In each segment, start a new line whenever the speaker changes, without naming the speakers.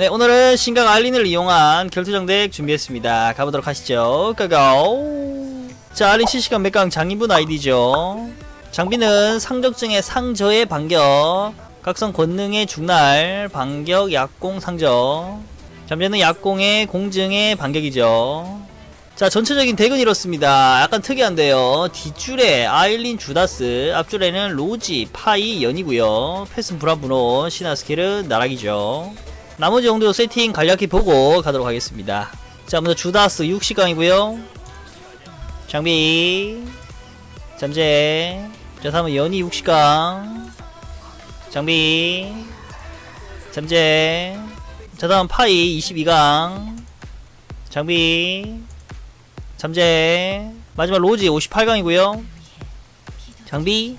네, 오늘은 신각 알린을 이용한 결투장 덱 준비했습니다. 가보도록 하시죠. 고고! 자, 알린 실시간 맥강 장인분 아이디죠. 장비는 상적증의 상저의 반격, 각성 권능의 중날, 반격, 약공, 상저. 잠재는 약공의 공증의 반격이죠. 자, 전체적인 덱은 이렇습니다. 약간 특이한데요. 뒷줄에 아일린 주다스, 앞줄에는 로지, 파이, 연이고요. 패슨 브라브노, 시나 스킬은 나락이죠. 나머지 정도 세팅 간략히 보고 가도록 하겠습니다. 자, 먼저 주다스 60강이고요. 장비, 잠재. 자, 다음은 연이 60강. 장비, 잠재. 자, 다음 파이 22강. 장비, 잠재. 마지막 로지 58강이고요. 장비,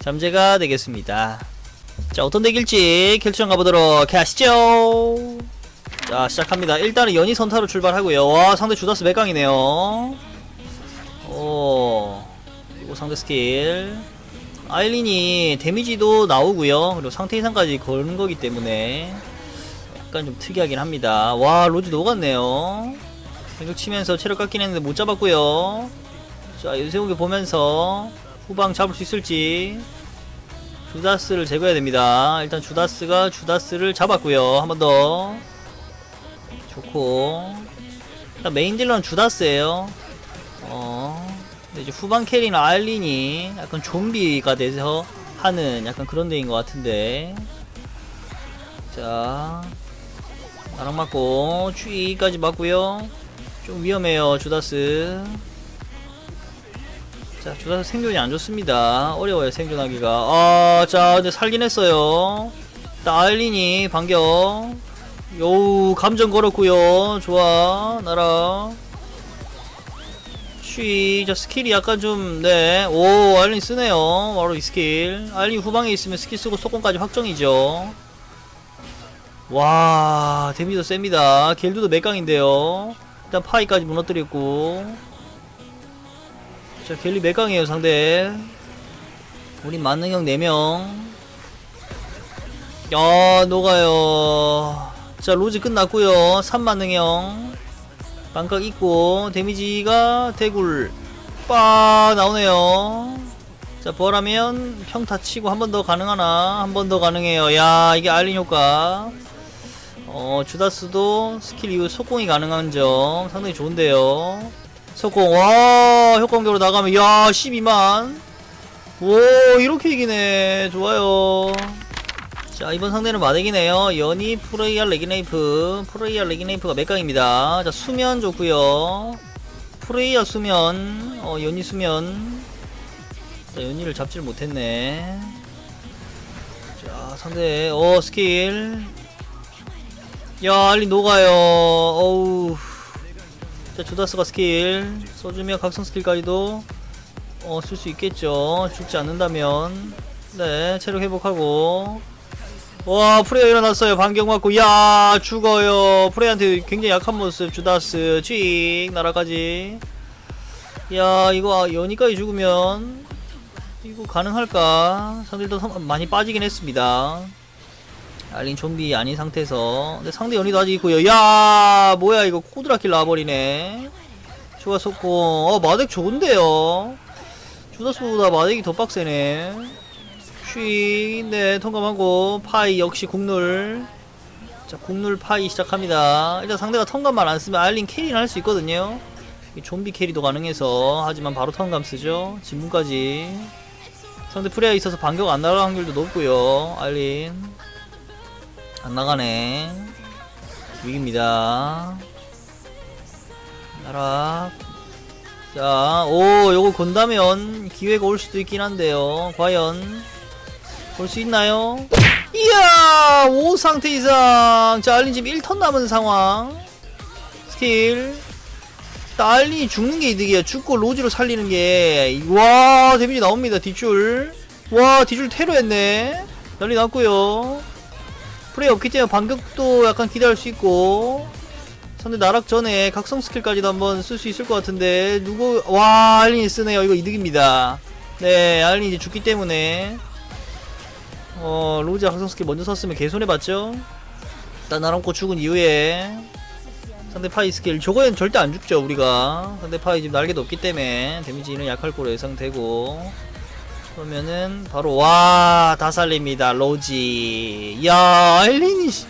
잠재가 되겠습니다. 자 어떤 덱일지? 결정 가보도록 하시죠. 자 시작합니다. 일단은 연이 선타로 출발하고요. 와 상대 주다스 맥강이네요. 오 그리고 상대 스킬. 아일린이 데미지도 나오고요. 그리고 상태 이상까지 거는 거기 때문에 약간 좀 특이하긴 합니다. 와 로즈 녹았네요. 공격 치면서 체력 깎긴 했는데 못 잡았고요. 자 유세욱이 보면서 후방 잡을 수 있을지 주다스를 제거해야 됩니다. 일단 주다스가 주다스를 잡았고요. 한 번 더. 좋고. 일단 메인 딜러는 주다스예요. 어. 근데 이제 후방 캐리는 알린이 약간 좀비가 돼서 하는 약간 그런 데인 것 같은데. 자. 나랑 맞고 추위까지 맞고요. 좀 위험해요. 주다스. 자, 주다스 생존이 안 좋습니다. 어려워요, 생존하기가. 아, 자, 근데 살긴 했어요. 아일린이 반격. 요우, 감정 걸었고요 좋아, 나라. 쉬, 자, 스킬이 약간 좀, 네. 오, 아일린 쓰네요. 바로 이 스킬. 아일린 후방에 있으면 스킬 쓰고 속공까지 확정이죠. 와, 데미지도 셉니다. 겔두도 맥강인데요. 일단 파이까지 무너뜨렸고. 자 갤리 몇 강이에요 상대. 우린 만능형 4명. 야 녹아요. 자 로즈 끝났고요. 3만능형. 반각 있고 데미지가 대굴 빠 나오네요. 자 부활하면 평타 치고 한 번 더 가능하나? 한 번 더 가능해요. 야 이게 알린 효과. 어 주다스도 스킬 이후 속공이 가능한 점 상당히 좋은데요 석공. 와 효과음격으로 나가면 야 12만. 오 이렇게 이기네. 좋아요. 자 이번 상대는 마덱이네요. 연이 프레이알 레기네이프. 프레이알 레기네이프가 맥강입니다. 자 수면 좋고요. 프레이알 수면 어 연이 수면. 자 연이를 잡지를 못했네. 자 상대 어 스킬. 야 알리 녹아요. 어우 자 주다스가 스킬 써주면 각성 스킬까지도 어, 쓸 수 있겠죠. 죽지 않는다면. 네 체력 회복하고. 와 프레야 일어났어요. 반격 맞고. 야 죽어요. 프레한테 굉장히 약한 모습. 주다스 쥐익 나라까지. 야 이거 연이까지 죽으면 이거 가능할까? 상대도 많이 빠지긴 했습니다 알린 좀비 아닌 상태에서. 근데 상대 연이도 아직 있고요. 야 뭐야 이거 코드라킬 나와버리네. 추가 속공. 어 마덱 좋은데요? 주다스보다 마덱이 더 빡세네. 쉬네 통감하고 파이 역시 국룰. 자 국룰 파이 시작합니다. 일단 상대가 통감만 안 쓰면 알린 캐리는 할 수 있거든요. 이 좀비 캐리도 가능해서. 하지만 바로 통감 쓰죠. 진문까지. 상대 프레야 있어서 반격 안 나갈 확률도 높고요 알린 안 나가네. 위기입니다. 나락. 자, 오, 요거 건다면 기회가 올 수도 있긴 한데요. 과연 볼수 있나요? 이야! 5 상태 이상. 자, 알린 지금 1턴 남은 상황. 스킬. 알린이 죽는 게 이득이야. 죽고 로즈로 살리는 게. 와, 데미지 나옵니다. 뒷줄. 와, 뒷줄 테러 했네. 난리 났고요 프레이 없기 때문에 반격도 약간 기대할 수 있고 상대 나락 전에 각성 스킬까지도 한번 쓸 수 있을 것 같은데 누구 와 알린이 쓰네요. 이거 이득입니다. 네 알린이 이제 죽기 때문에. 어 로즈 각성 스킬 먼저 썼으면 개손해봤죠? 일단 나랑고 죽은 이후에 상대 파이 스킬 저거엔 절대 안 죽죠 우리가. 상대 파이 지금 날개도 없기 때문에 데미지는 약할 거로 예상되고 그러면은 바로 와 다 살립니다. 로지. 야 엘린이 씨,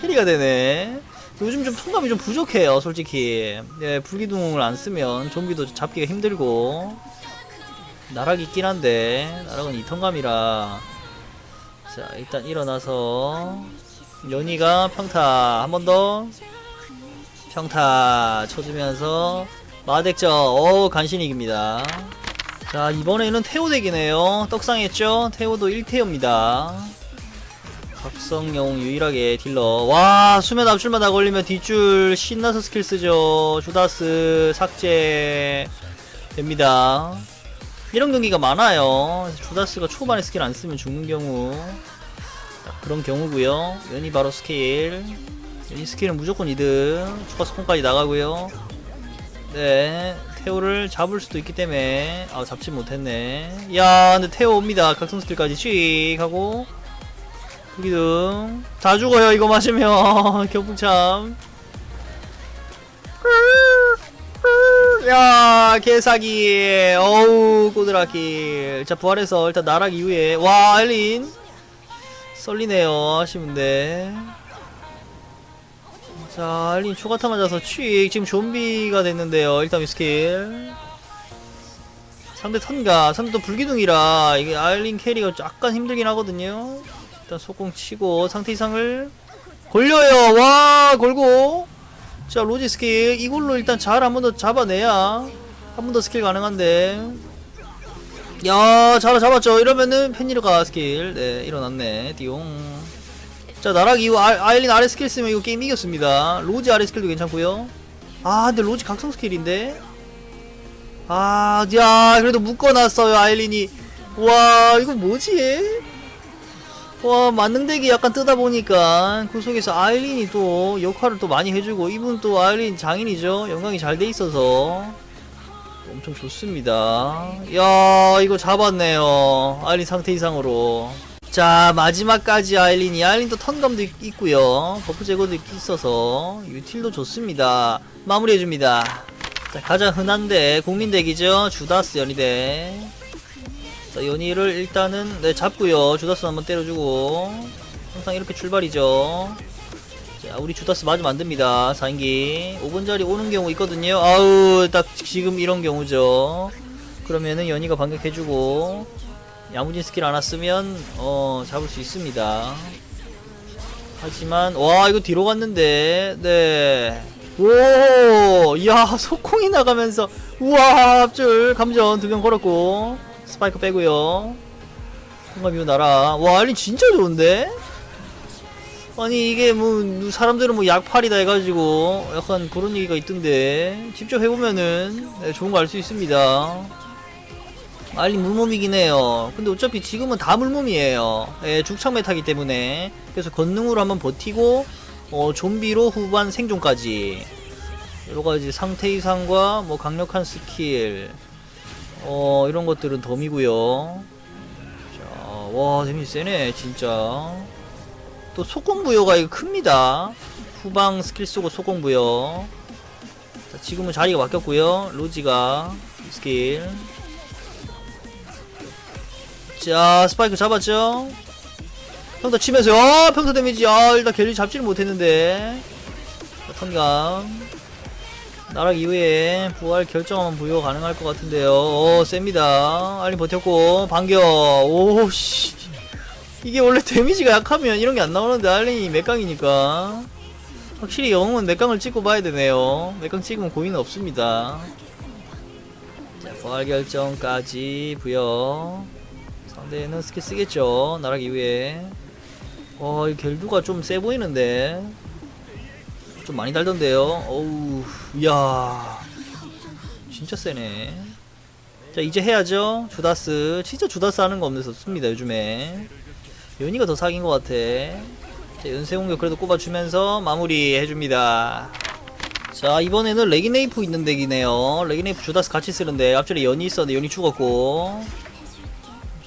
캐리가 되네. 요즘 좀 통감이 좀 부족해요 솔직히. 예 불기둥을 안 쓰면 좀비도 잡기가 힘들고. 나락 있긴 한데 나락은 2턴감이라. 자 일단 일어나서 연희가 평타 한 번 더. 평타 쳐주면서 마덱적 어 간신히 이깁니다 자 이번에는 태호 덱이네요. 떡상했죠? 태호도 1태호입니다. 각성용 유일하게 딜러. 와 수면 압출만 다 걸리면 뒷줄 신나서 스킬 쓰죠. 주다스 삭제 됩니다. 이런 경기가 많아요. 주다스가 초반에 스킬 안 쓰면 죽는 경우. 자, 그런 경우고요. 연이 바로 스킬 이 스킬은 무조건 이득. 추가 스폰까지 나가고요. 네 태오를 잡을 수도 있기 때문에. 아 잡지 못했네. 야 근데 태오 옵니다. 각성 스킬까지 씩 하고. 불기둥 다 죽어요 이거 맞으면. 경풍참. 야 개사기. 어우 꼬드라킬 자 부활해서 일단 나락 이후에. 와 알린. 썰리네요. 아쉬운데 자 알린 초가타 맞아서 취익 지금 좀비가 됐는데요. 일단 이 스킬. 상대 턴가 상대 또 불기둥이라 이게 알린 캐리가 약간 힘들긴 하거든요. 일단 속공 치고 상태 이상을 걸려요. 와 걸고. 자 로지 스킬. 이걸로 일단 잘 한 번 더 잡아내야 한 번 더 스킬 가능한데. 야 잘 잡았죠. 이러면은 펜니르가 스킬. 네 일어났네. 띠용 자 나락 이후 아, 아일린 아래 스킬 쓰면 이거 게임 이겼습니다. 로지 아래 스킬도 괜찮고요. 아 근데 로지 각성 스킬인데? 아야 그래도 묶어놨어요 아일린이. 와 이거 뭐지? 와 만능덱이 약간 뜨다 보니까 그 속에서 아일린이 또 역할을 또 많이 해주고 이분 또 아일린 장인이죠. 영광이 잘 돼 있어서. 엄청 좋습니다. 야 이거 잡았네요. 아일린 상태 이상으로 자 마지막까지 아일린이 아일린도 턴감도 있- 있고요. 버프 제거도 있- 있어서 유틸도 좋습니다. 마무리해줍니다. 자 가장 흔한데 국민덱이죠? 주다스 연희대. 자 연희를 일단은 네 잡고요. 주다스 한번 때려주고. 항상 이렇게 출발이죠. 자 우리 주다스 맞으면 안됩니다. 4인기. 5분짜리 오는 경우 있거든요. 아우 딱 지금 이런 경우죠. 그러면은 연희가 반격해주고 야무진 스킬 안 왔으면 어 잡을 수 있습니다. 하지만 와 이거 뒤로 갔는데. 네. 네오야 소콩이 나가면서 우와 앞줄 감전 두 명 걸었고 스파이크 빼고요. 뭔가 미우 나라 와 알린 진짜 좋은데? 아니 이게 뭐 사람들은 뭐 약팔이다 해가지고 약간 그런 얘기가 있던데. 직접 해보면은 네, 좋은 거 알 수 있습니다 알린 물몸이긴 해요. 근데 어차피 지금은 다 물몸이에요. 예, 죽창 메타기 때문에. 그래서 건능으로 한번 버티고 어, 좀비로 후반 생존까지. 여러가지 상태 이상과 뭐 강력한 스킬 어 이런 것들은 덤이고요. 자와 데미지 세네 진짜. 또 속공부여가 이거 큽니다. 후방 스킬 쓰고 속공부여. 자 지금은 자리가 바뀌었고요. 로지가 스킬 자 스파이크 잡았죠? 평타 치면서 아 평타 데미지. 아 일단 갤리 잡지를 못했는데. 자, 턴감. 나락 이후에 부활 결정하면 부여 가능할 것 같은데요. 어 셉니다. 알리 버텼고 반격 오씨. 이게 원래 데미지가 약하면 이런 게 안 나오는데 알린이 맥강이니까. 확실히 영웅은 맥강을 찍고 봐야 되네요. 맥강 찍으면 고민은 없습니다. 자 부활 결정까지 부여 상대는 스킬 쓰겠죠. 나락 이후에. 어, 이 겔두가 좀 세 보이는데. 좀 많이 달던데요. 어우 이야. 진짜 세네. 자 이제 해야죠. 주다스. 진짜 주다스 하는 거 없습니다 요즘에. 연이가 더 사기인 것 같아. 자 연쇄 공격 그래도 꼽아주면서 마무리 해줍니다. 자 이번에는 레기네이프 있는 덱이네요. 레기네이프 주다스 같이 쓰는데. 앞전에 연이 있었는데 연이 죽었고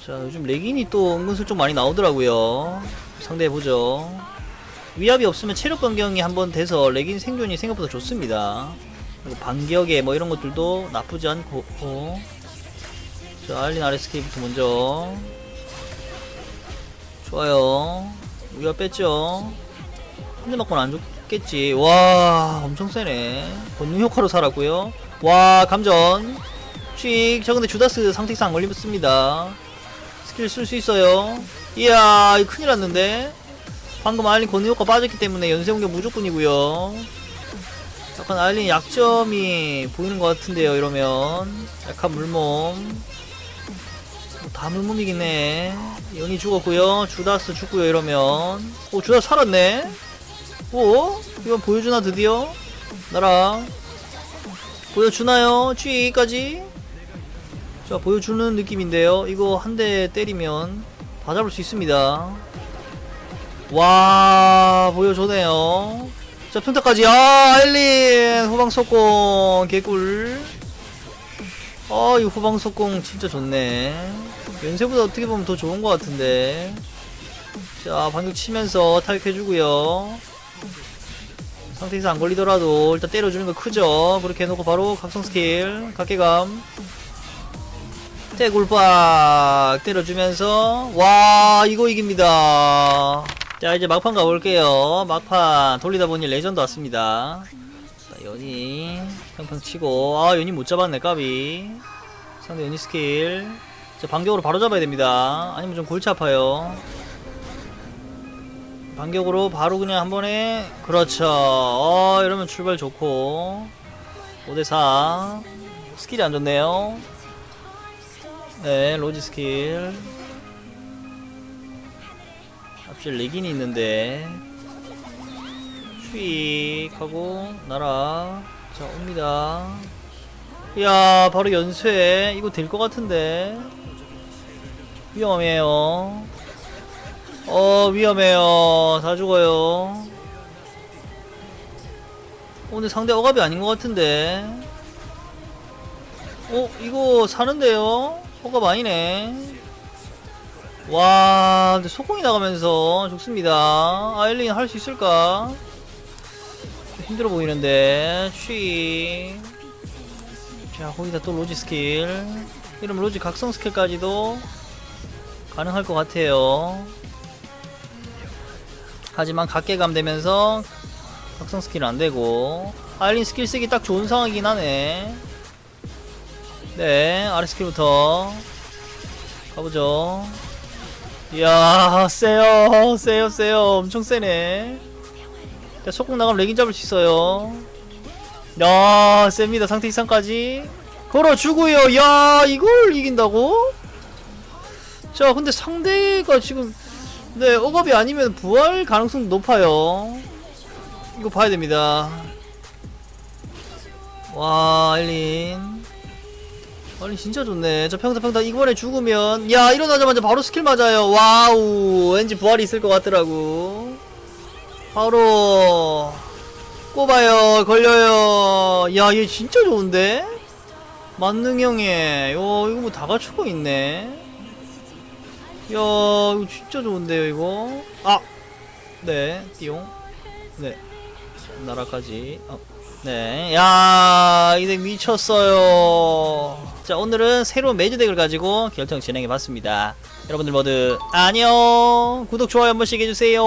자 요즘 레긴이 또 은근슬쩍 많이 나오더라고요. 상대해보죠. 위압이 없으면 체력 변경이 한번 돼서 레긴 생존이 생각보다 좋습니다. 그리고 반격에 뭐 이런 것들도 나쁘지 않고. 어. 자 알린 RSK부터 먼저. 좋아요. 위압 뺐죠? 한 대 맞고는 안 죽겠지. 와 엄청 세네. 본능 효과로 살았고요. 와 감전. 칙저 근데 주다스 상택상 안 걸렸습니다 스킬 쓸 수 있어요. 이야 큰일 났는데? 방금 알린 권능 효과 빠졌기 때문에 연쇄 공격 무조건이고요. 약간 알린 약점이 보이는 것 같은데요 이러면. 약한 물몸. 뭐다 물몸이긴 해. 연이 죽었고요. 주다스 죽고요 이러면. 오 주다스 살았네? 오 이건 보여주나 드디어? 나랑 보여주나요? 취까지 자 보여주는 느낌인데요 이거 한 대 때리면 다 잡을 수 있습니다 와 보여주네요 자 평타까지 아 알린 후방 속공 개꿀 아, 이 후방 속공 진짜 좋네. 연세보다 어떻게 보면 더 좋은 것 같은데. 자, 반격 치면서 타격해주고요. 상태에서 안 걸리더라도 일단 때려주는 거 크죠. 그렇게 해놓고 바로 각성 스킬, 각계감. 대굴박 때려주면서 와 이거 이깁니다. 자 이제 막판 가볼게요. 막판 돌리다 보니 레전드 왔습니다. 자, 연이 평평 치고. 아 연이 못 잡았네 까비. 상대 연이 스킬. 자 반격으로 바로 잡아야 됩니다. 아니면 좀 골치 아파요. 반격으로 바로 그냥 한 번에 그렇죠. 어 이러면 출발 좋고. 5대4 스킬이 안 좋네요 네 로지 스킬. 앞실 레긴이 있는데. 휙 하고 날아. 자 옵니다. 이야 바로 연쇄. 이거 될 것 같은데. 위험해요. 어 위험해요. 다 죽어요. 오늘 상대 억압이 아닌 것 같은데. 어 이거 사는데요 억압 아니네. 와 근데 소공이 나가면서 죽습니다. 아일린 할 수 있을까? 힘들어 보이는데 취. 자 거기다 또 로지 스킬. 이러면 로지 각성 스킬까지도 가능할 것 같아요. 하지만 각계감 되면서 각성 스킬은 안되고 아일린 스킬 쓰기 딱 좋은 상황이긴 하네 네 아래 스킬부터 가보죠 이야 세요 세요 세요 엄청 세네 자, 속공 나가면 레긴 잡을 수 있어요. 야, 셉니다. 상태 이상까지. 걸어주고요. 야, 이걸 이긴다고? 자, 근데 상대가 지금, 네, 억압이 아니면 부활 가능성 높아요. 이거 봐야 됩니다. 와, 엘린. 엘린 진짜 좋네. 저 평타 평타 이번에 죽으면, 야, 일어나자마자 바로 스킬 맞아요. 와우. 왠지 부활이 있을 것 같더라고. 바로 꼽아요 걸려요 야 얘 진짜 좋은데 만능형에 요 이거 뭐 다 갖추고 있네 야 이거 진짜 좋은데요 이거 아네 띠용 네 나라까지 어. 네 야 이 덱 미쳤어요. 자 오늘은 새로운 매주 덱을 가지고 결정 진행해 봤습니다. 여러분들 모두 안녕. 구독 좋아요 한 번씩 해주세요